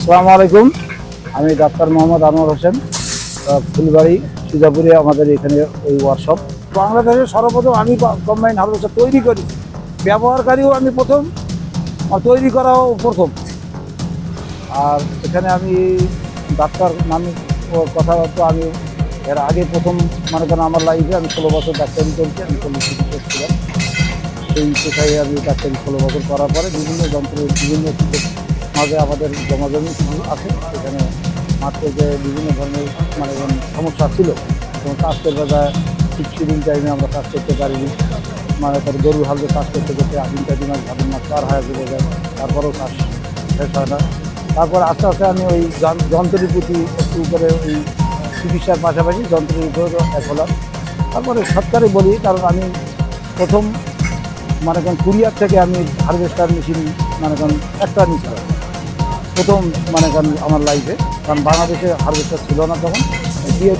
আসসালামু আলাইকুম। আমি ডাক্তার মোহাম্মদ আনোয়ার হোসেন ফুলবাড়ি, সুজাপুরে আমাদের এখানে ওই ওয়ার্কশপ বাংলাদেশে সর্বপ্রথম আমি কম্বাইন হারভেস্টার তৈরি করি। ব্যবহারকারীও আমি প্রথম, আর তৈরি করাও প্রথম। আর এখানে আমি ডাক্তার নামে কথা তো আমি এর আগে প্রথম মানে কেন আমার লাইফে আমি ষোলো বছর ডাক্তারি করছি, আমি চল্লিশ চিকিৎসক ছিলাম। সেই পেশায় আমি ডাক্তারি ষোলো বছর করার পরে বিভিন্ন যন্ত্রের বিভিন্ন মাঝে আমাদের জমাজমি আছে। সেখানে মাত্র যে বিভিন্ন ধরনের মানে সমস্যা ছিল, যেমন কাজ করতে যায় ঠিক সিডিং টাইমে আমরা কাজ করতে পারিনি। মানে তার গরু হালকে কাজ করতে করতে আদিনটা দিন মাস ভাবিন মাস পার হয়ে চলে যায়। তারপরেও কাজ শেষ হয় না। তারপর আস্তে আস্তে আমি ওই যন- যন্ত্রের প্রতি একটু করে ওই চিকিৎসার পাশাপাশি যন্ত্রের উপরেও এক হলাম। তারপরে সরকারে বলি, কারণ আমি প্রথম মানে কোন কুরিয়ার থেকে আমি হারভেস্টার মেশিন মানে কোন একটা নিয়েছিলাম। প্রথম মানে আমার লাইফে কারণ বাংলাদেশে হারভেস্টার ছিল না তখন।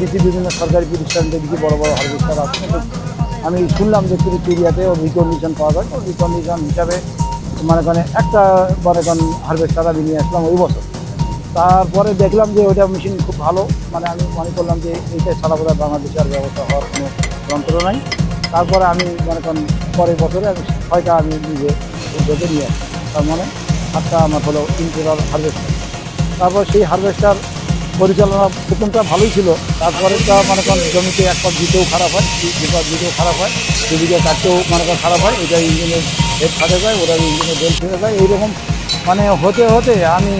দিচ্ছি বিভিন্ন সরকারি প্রতিষ্ঠান দেখি বড় বড় হারভেস্টার আছে। আমি শুনলাম যে তুমি কুরিয়াতে ওর রিকন্ডিশন পাওয়া যায়। ওর রিকন্ডিশন হিসাবে মানে কোন একটা মানে কোন হারভেস্টার আমি নিয়ে আসলাম ওই বছর। তারপরে দেখলাম যে ওইটা মেশিন খুব ভালো। মানে আমি মনে করলাম যে এইটা সারা বোধহয় বাংলাদেশে আর ব্যবস্থা হওয়ার কোনো যন্ত্র নাই। তারপরে আমি মনে করেন পরের বছরে আমি ছয়টা আমি নিজে উদ্যোগে নিয়ে আসি তার মানে সাতটা আমার হলো ইন্টারাল হারভেস্টার তারপর সেই হারভেস্টার পরিচালনা প্রথমটা ভালোই ছিল তারপরে তারপরেটা মনে করেন জমিতে এক পাক দিতেও খারাপ হয় দু পাক দিতেও খারাপ হয় দু বিঘা কাটতেও মনে করেন খারাপ হয় এটা ইঞ্জিনের হেড ফাটে যায় ওটা ইঞ্জিনের বেল ফেটে যায়, এইরকম মানে হতে হতে আমি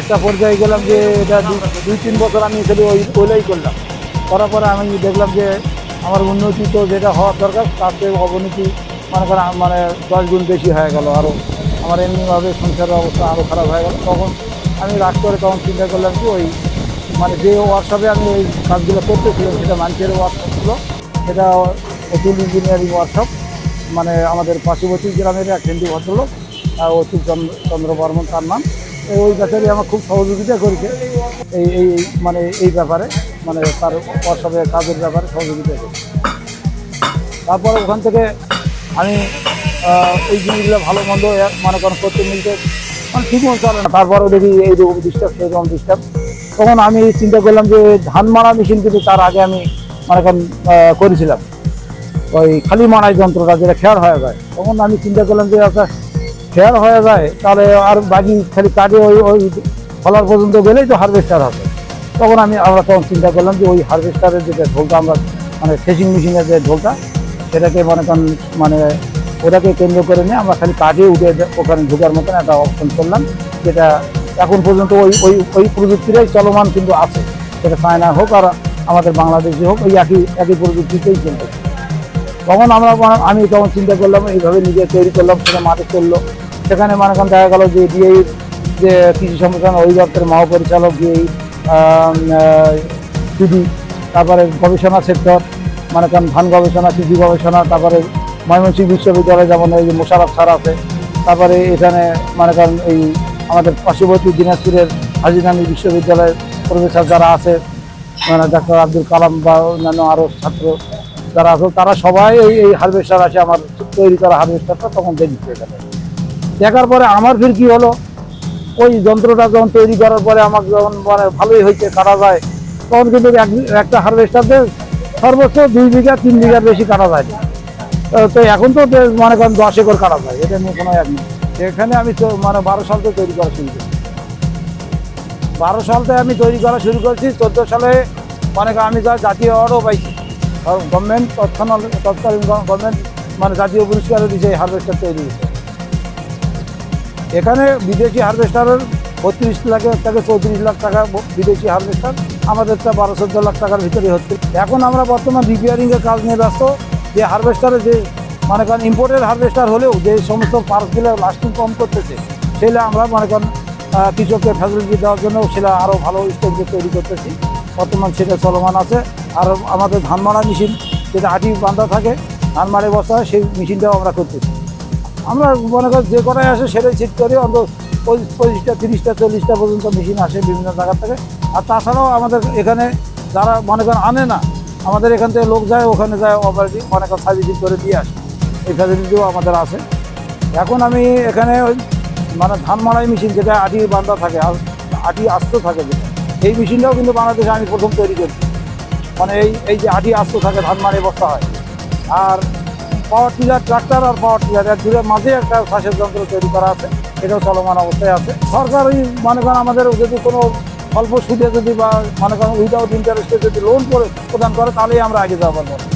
একটা পর্যায়ে গেলাম যে এটা দুই, তিন বছর আমি খালি ওই ওইলাই করলাম। করার পরে আমি দেখলাম যে আমার উন্নতি তো যেটা হওয়ার দরকার তার থেকে অবনতি মনে করেন মানে দশ গুণ বেশি হয়ে গেল আরও আমার এমনিভাবে সংসারের অবস্থা আরও খারাপ হয়ে গেল। তখন আমি রাগ করে তখন চিন্তা করলাম কি, ওই মানে যে ওয়ার্কশপে আমি ওই কাজগুলো করতেছিলাম সেটা মানুষের ওয়ার্কশপ ছিল। সেটা অতুল ইঞ্জিনিয়ারিং ওয়ার্কশপ মানে আমাদের পার্শ্ববর্তী গ্রামের এক হিন্দু ভদ্রলোক অতুল চন্দ্র বর্মন তার নাম। ওই ব্যাপারে আমার খুব সহযোগিতা করেছে। এই এই মানে এই ব্যাপারে মানে তার ওয়ার্কশপে কাজের ব্যাপারে সহযোগিতা করেছে। তারপরে ওখান থেকে আমি এই জিনিসগুলো ভালো মন্দ মনে করেন করতে মিলতে মানে ঠিক মতো চলে না। তারপরে দেখি এইরকম ডিস্টার্ব সেরকম ডিস্টার্ব তখন আমি চিন্তা করলাম যে ধান মারা মেশিন কিন্তু তার আগে আমি মনে করেন করেছিলাম। ওই খালি মারাই যন্ত্রটা যেটা খেয়ার হয়ে যায়। তখন আমি চিন্তা করলাম যে একটা খেয়ার হয়ে যায়, তাহলে আর বাকি খালি কাটে ওই ওই ফলার পর্যন্ত গেলেই তো হারভেস্টার হবে। তখন আমি আমরা তখন চিন্তা করলাম যে, ওই হারভেস্টারের যেটা ঢোলটা আমরা মানে ফেসিং মেশিনের যে ঢোলটা, সেটাকে মনে করেন মানে ওটাকে কেন্দ্র করে নিয়ে আমরা খালি কাজে উঠে ওখানে ঢোকার মতন একটা অপশন করলাম, যেটা এখন পর্যন্ত ওই ওই ওই প্রযুক্তিটাই চলমান কিন্তু আছে। সেটা চায়না হোক আর আমাদের বাংলাদেশে হোক, ওই একই একই প্রযুক্তিতেই চলতেছে তখন আমরা আমি তখন চিন্তা করলাম, এইভাবে নিজে তৈরি করলাম, সেটা মাঠে চলল। সেখানে মনে দেখা গেল যে ডিএই যে কৃষি সম্প্রসারণ অধিদপ্তরের মহাপরিচালক ডিএই সিডি তারপরে গবেষণা সেক্টর মানে করেন ধান গবেষণা, কৃষি গবেষণা, তারপরে ময়মনসিংহ বিশ্ববিদ্যালয় যেমন এই যে মোশারফ স্যার আছে, তারপরে এখানে মনে করেন এই আমাদের পার্শ্ববর্তী দিনাজপুরের হাজিনামি বিশ্ববিদ্যালয়ের প্রফেসর যারা আছে মানে ডাক্তার আব্দুল কালাম বা অন্যান্য আরও ছাত্র যারা আছে, তারা সবাই এই এই হারভেস্টার আছে আমার তৈরি করা হারভেস্টারটা তখন দেখছে এখানে দেখার পরে আমার ফির কি হলো, ওই যন্ত্রটা যখন তৈরি করার পরে আমার যখন মানে ভালোই হয়েছে, কাটা যায়, তখন কিন্তু এক- একটা হারভেস্টারতে সর্বোচ্চ দুই বিঘা, তিন বিঘার বেশি কাটা যায় না। তো- এখন তো মনে করেন দশ একর কাটা যায়, এটা নিয়ে কোনো এক নেই। এখানে আমি মানে বারো সাল থেকে তৈরি করা শুরু করি বারো সাল থেকে আমি তৈরি করা শুরু করেছি, চোদ্দ সালে মানে আমি যা জাতীয় অ্যাওয়ার্ডও পাইছি। গভর্নমেন্ট তৎক্ষণাৎ, তৎকালীন গভর্নমেন্ট মানে জাতীয় পুরস্কারও দিয়েছে এই হারভেস্টার তৈরি এখানে বিদেশি হারভেস্টারের বত্রিশ লাখ থেকে চৌত্রিশ লাখ টাকা বিদেশি হারভেস্টার আমাদেরটা বারো চোদ্দ লাখ টাকার ভিতরে হচ্ছে। এখন আমরা বর্তমান রিপেয়ারিংয়ের কাজ নিয়ে ব্যস্ত। যে হারভেস্টারে যে মানে করেন ইম্পোর্টেড হারভেস্টার হলেও যে সমস্ত পার্কগুলো লাস্টিং কম করতেছে সেটা আমরা মনে করেন কৃষককে ফ্যাসিলিটি দেওয়ার জন্য সেটা আরও ভালো স্টেজে তৈরি করতেছি। বর্তমান সেটা চলমান আছে। আর আমাদের ধান মারা মেশিন, যেটা আটি বান্ধা থাকে, ধান মারে বসা সেই মেশিনটাও আমরা করতেছি। আমরা মনে করি যে কটাই আসে সেটাই ঠিক করি, অন্তত পঁচিশ পঁচিশটা, তিরিশটা, চল্লিশটা পর্যন্ত মেশিন আসে বিভিন্ন জায়গা থেকে। আর তাছাড়াও আমাদের এখানে যারা মনে করেন আনে না আমাদের এখান থেকে লোক যায়, ওখানে যায় অপারেটিভ মনে করেন সার্ভিসিং করে দিয়ে আসে। এই ফ্যাসিলিটিও আমাদের আছে। এখন আমি এখানে মানে ধান মারাই মেশিন যেটা আটি বান্ধা থাকে আটি আস্ত থাকে যেটা, এই মেশিনটাও কিন্তু বাংলাদেশে আমি প্রথম তৈরি করি মানে এই এই যে আটি আস্ত থাকে, ধান মানে বস্তা হয়। আর পাওয়ার টিলার ট্রাক্টর আর পাওয়ার টিলার এর দুটোর মাঝে একটা চাষের যন্ত্র তৈরি করা আছে। এটাও চলমান অবস্থায় আছে। সরকার ওই মনে করেন আমাদের যদি কোনো অল্প সুদে যদি বা মনে করেন উইদাউট ইন্টারেস্টে যদি লোন করে প্রদান করে, তাহলেই আমরা আগে যাওয়া পারব